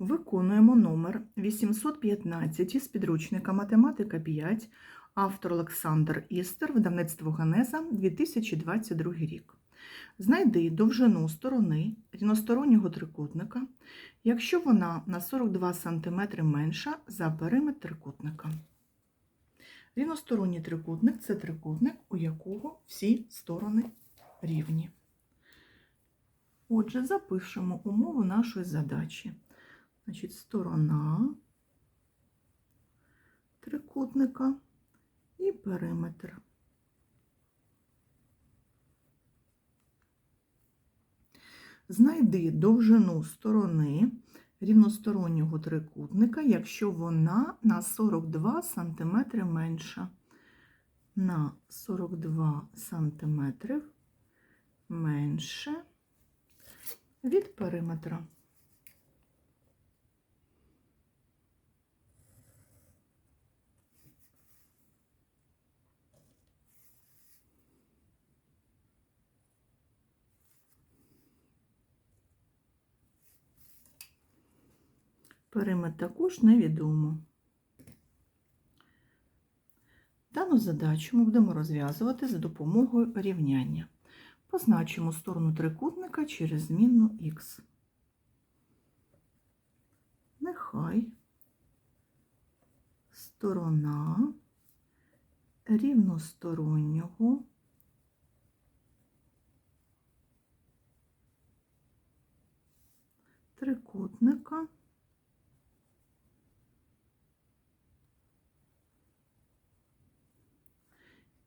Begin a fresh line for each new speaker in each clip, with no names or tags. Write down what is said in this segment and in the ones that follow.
Виконуємо номер 815 із підручника Математика 5, автор Олександр Істер, видавництво Ганеза, 2022 рік. Знайди довжину сторони рівностороннього трикутника, якщо вона на 42 см менша за периметр трикутника. Рівносторонній трикутник це трикутник, у якого всі сторони рівні. Отже, запишемо умову нашої задачі. Значить, сторона трикутника і периметр. Знайди довжину сторони рівностороннього трикутника, якщо вона на 42 см менша. На 42 см менше від периметра. Периметр також невідомо. Дану задачу ми будемо розв'язувати за допомогою рівняння. Позначимо сторону трикутника через змінну х. Нехай сторона рівностороннього трикутника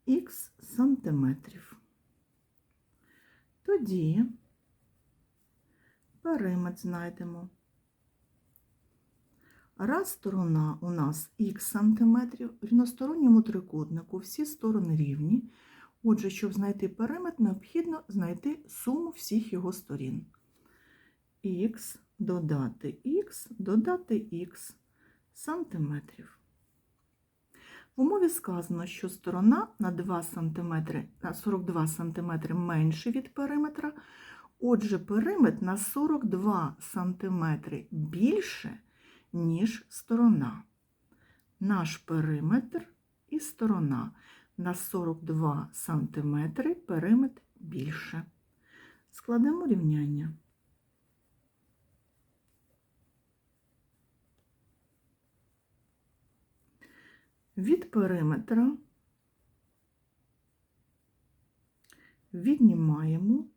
х сантиметрів. Тоді периметр знайдемо. Раз сторона у нас х сантиметрів, в рівносторонньому трикутнику всі сторони рівні. Отже, щоб знайти периметр, необхідно знайти суму всіх його сторін. Х додати х, додати х сантиметрів. В умові сказано, що сторона на 2 см, на 42 см менше від периметра, отже, периметр на 42 см більше, ніж сторона. Наш периметр і сторона на 42 см периметр більше. Складемо рівняння. Від периметра віднімаємо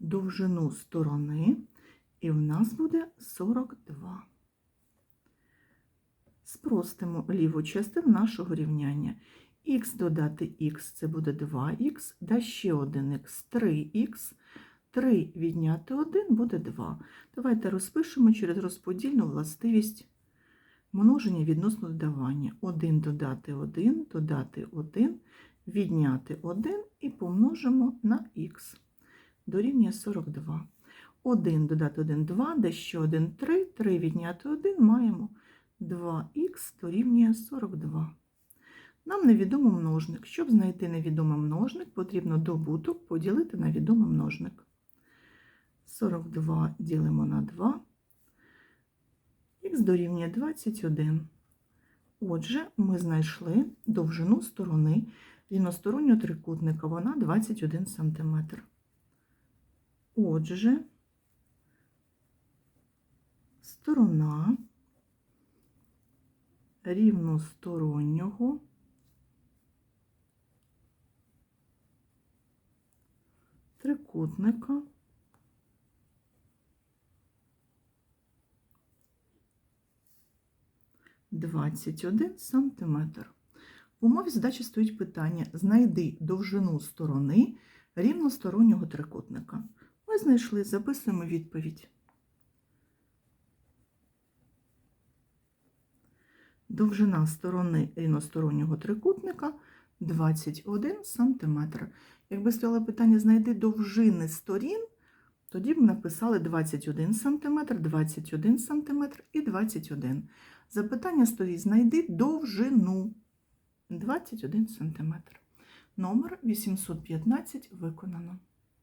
довжину сторони, і в нас буде 42. Спростимо ліву частину нашого рівняння. Х додати х це буде 2х, да ще 1х 3х. 3 відняти 1 буде 2. Давайте розпишемо через розподільну властивість множення відносно додавання. 1 додати 1, додати 1, відняти 1 і помножимо на х. Дорівнює 42. 1 додати 1 2, де ще 1 3, 3 відняти 1 маємо 2х дорівнює 42. Нам невідомий множник. Щоб знайти невідомий множник, потрібно добуток поділити на відомий множник. 42 ділимо на 2. Х дорівнює 21. Отже, ми знайшли довжину сторони рівностороннього трикутника, вона 21 см. Отже, сторона рівностороннього трикутника 21 сантиметр. В умові задачі стоїть питання: знайди довжину сторони рівностороннього трикутника. Ми знайшли, записуємо відповідь. Довжина сторони рівностороннього трикутника 21 см. Якби стояло питання знайди довжини сторін, тоді б написали 21 см, 21 см і 21 Запитання стоїть знайди довжину 21 см. Номер 815 виконано.